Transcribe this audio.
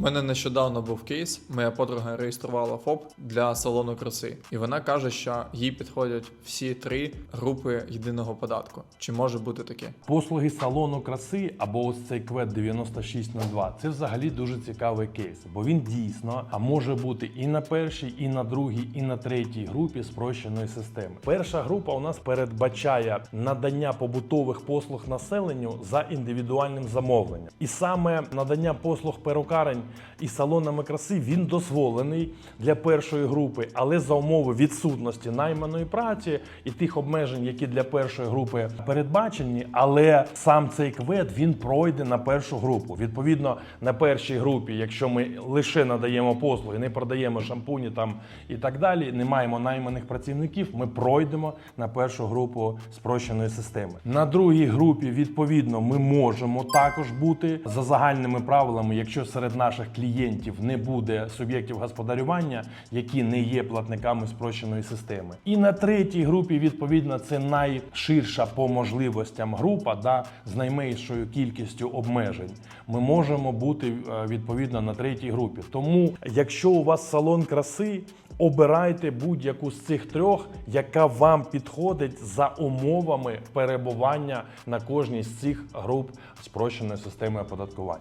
У мене нещодавно був кейс. Моя подруга реєструвала ФОП для салону краси, і вона каже, що їй підходять всі три групи єдиного податку. Чи може бути таке? Послуги салону краси або ось цей квет 9602 це взагалі дуже цікавий кейс, бо він дійсно а може бути і на першій, і на другій, і на третій групі спрощеної системи. Перша група у нас передбачає надання побутових послуг населенню за індивідуальним замовленням. І саме надання послуг перукарень і салонами краси він дозволений для першої групи, але за умови відсутності найманої праці і тих обмежень, які для першої групи передбачені. Але сам цей квет він пройде на першу групу. Відповідно, на першій групі, якщо ми лише надаємо послуги, не продаємо шампуні там і так далі, не маємо найманих працівників, ми пройдемо на першу групу спрощеної системи. На другій групі, відповідно, ми можемо також бути за загальними правилами, якщо серед наших клієнтів не буде суб'єктів господарювання, які не є платниками спрощеної системи. І на третій групі, відповідно, це найширша по можливостям група, да, з найменшою кількістю обмежень. Ми можемо бути е, відповідно на третій групі. Тому, якщо у вас салон краси, обирайте будь-яку з цих трьох, яка вам підходить за умовами перебування на кожній з цих груп спрощеної системи оподаткування.